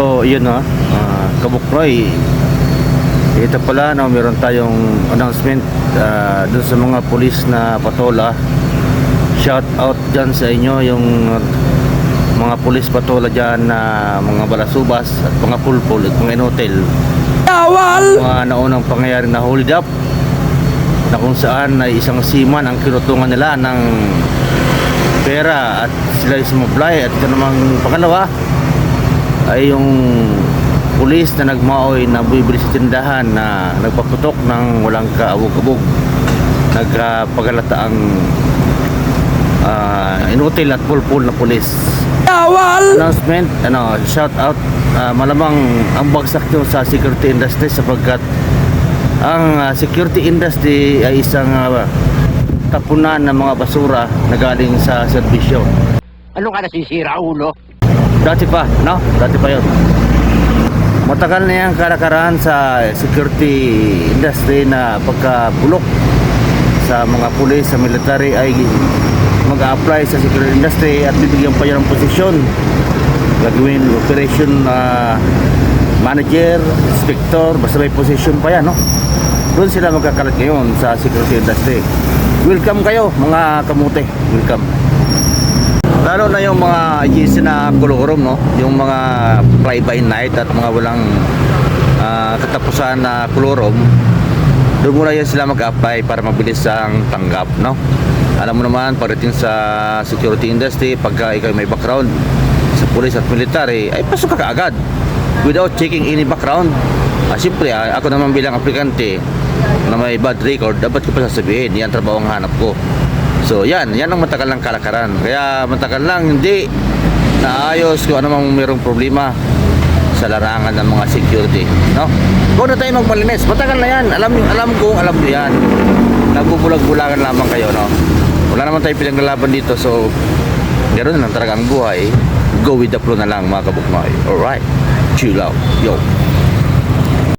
So, yun no, uh, Kabukroy. Ito pala, no, meron tayong announcement uh, dun sa mga pulis na patola. Shout out dyan sa inyo yung mga pulis patola dyan na mga balasubas at mga pulpul at mga inotel. Mga naunang pangyayari na hold up na kung saan ay isang seaman ang kinutungan nila ng pera at sila ay sumablay at ito namang pangalawa ay yung pulis na nagmaoy na bumibili sa tindahan na nagpaputok ng walang kaabog-abog nagpaghalata ang uh, inutil at pulpul na pulis. Announcement ano shout out ah, malamang ang bagsak yun sa security industry sapagkat ang ah, security industry ay isang ah, tapunan ng mga basura na galing sa serbisyo. Ano ka nasisira, ulo? Dati pa, no? Dati pa yun. Matagal na yung kalakaran sa security industry na pagkabulok sa mga pulis, sa military ay mag-apply sa security industry at bibigyan pa yan ng posisyon. Gagawin operation na manager, inspector, basta may position pa yan, no? Doon sila magkakalat ngayon sa security industry. Welcome kayo, mga kamute. Welcome. Lalo na yung mga agency na kulurum, no? Yung mga fly-by night at mga walang ah, katapusan na kulurum. Doon muna yan sila mag-apply para mabilis ang tanggap, no? Alam mo naman, pagdating sa security industry, pagka ikaw may background sa police at military, ay pasok ka kaagad without checking any background. Ah, Siyempre, ah, ako naman bilang aplikante na may bad record, dapat ko pa sasabihin, yan trabaho ang hanap ko. So yan, yan ang matagal ng kalakaran. Kaya matagal lang hindi naayos kung ano mang mayroong problema sa larangan ng mga security, no? Huwag na tayo magmalinis. Matagal na yan. Alam alam ko, alam ko yan. Nagbubulag-bulagan lamang kayo, no? Wala naman tayo pinaglalaban dito, so ganoon lang talaga ang buhay. Go with the flow na lang, mga kabukmay. Alright. Chill out. Yo.